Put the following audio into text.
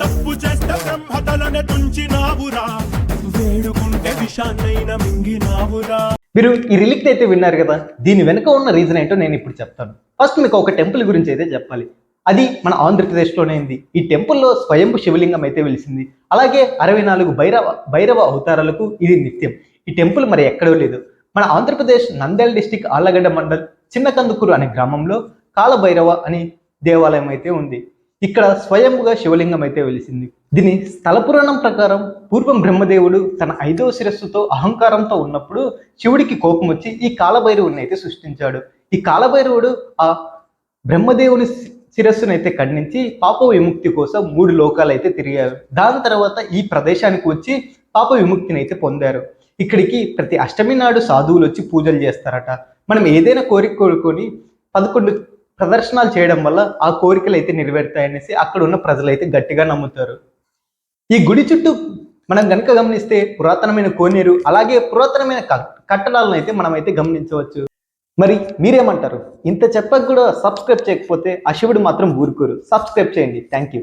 తప్పు చేస్తే బ్రహ్మతలనే తుంచినావురా. వేడుకుంటే విషాన్నైన మింగినావురా. మీరు ఈ రిలిక్ట్ అయితే విన్నారు కదా దీని వెనుక ఉన్న రీజన్ ఏంటో నేను ఇప్పుడు చెప్తాను. ఫస్ట్ మీకు ఒక టెంపుల్ గురించి అయితే చెప్పాలి. అది మన ఆంధ్రప్రదేశ్లోనే ఉంది. ఈ టెంపుల్లో స్వయంభు శివలింగం అయితే వెలిసింది. అలాగే అరవై నాలుగు భైరవ భైరవ అవతారాలకు ఇది నిత్యం. ఈ టెంపుల్ మరి ఎక్కడో లేదు. మన ఆంధ్రప్రదేశ్ నంద్యాల డిస్టిక్ ఆళ్ళగడ్డ మండల్ చిన్నకందుకూరు అనే గ్రామంలో కాలభైరవ అనే దేవాలయం అయితే ఉంది. ఇక్కడ స్వయంగా శివలింగం అయితే వెలిసింది. దీని స్థల పురాణం ప్రకారం పూర్వం బ్రహ్మదేవుడు తన ఐదవ శిరస్సుతో అహంకారంతో ఉన్నప్పుడు శివుడికి కోపం వచ్చి ఈ కాలభైరవుని అయితే సృష్టించాడు. ఈ కాలభైరవుడు ఆ బ్రహ్మదేవుని శిరస్సును అయితే ఖండించి పాప విముక్తి కోసం మూడు లోకాలు అయితే తిరిగారు. దాని తర్వాత ఈ ప్రదేశానికి వచ్చి పాప విముక్తిని అయితే పొందారు. ఇక్కడికి ప్రతి అష్టమి నాడు సాధువులు వచ్చి పూజలు చేస్తారట. మనం ఏదైనా కోరిక కోరుకొని పదకొండు ప్రదర్శనలు చేయడం వల్ల ఆ కోరికలు అయితే నెరవేరుతాయనేసి అక్కడ ఉన్న ప్రజలు అయితే గట్టిగా నమ్ముతారు. ఈ గుడి చుట్టూ మనం గనుక గమనిస్తే పురాతనమైన కోనేరు అలాగే పురాతనమైన క- కట్టడాలను అయితే మనం అయితే గమనించవచ్చు. మరి మీరేమంటారు? ఇంత చెప్పక కూడా సబ్స్క్రైబ్ చేయకపోతే ఆ శివుడు మాత్రం ఊరుకోరు. సబ్స్క్రైబ్ చేయండి. Thank you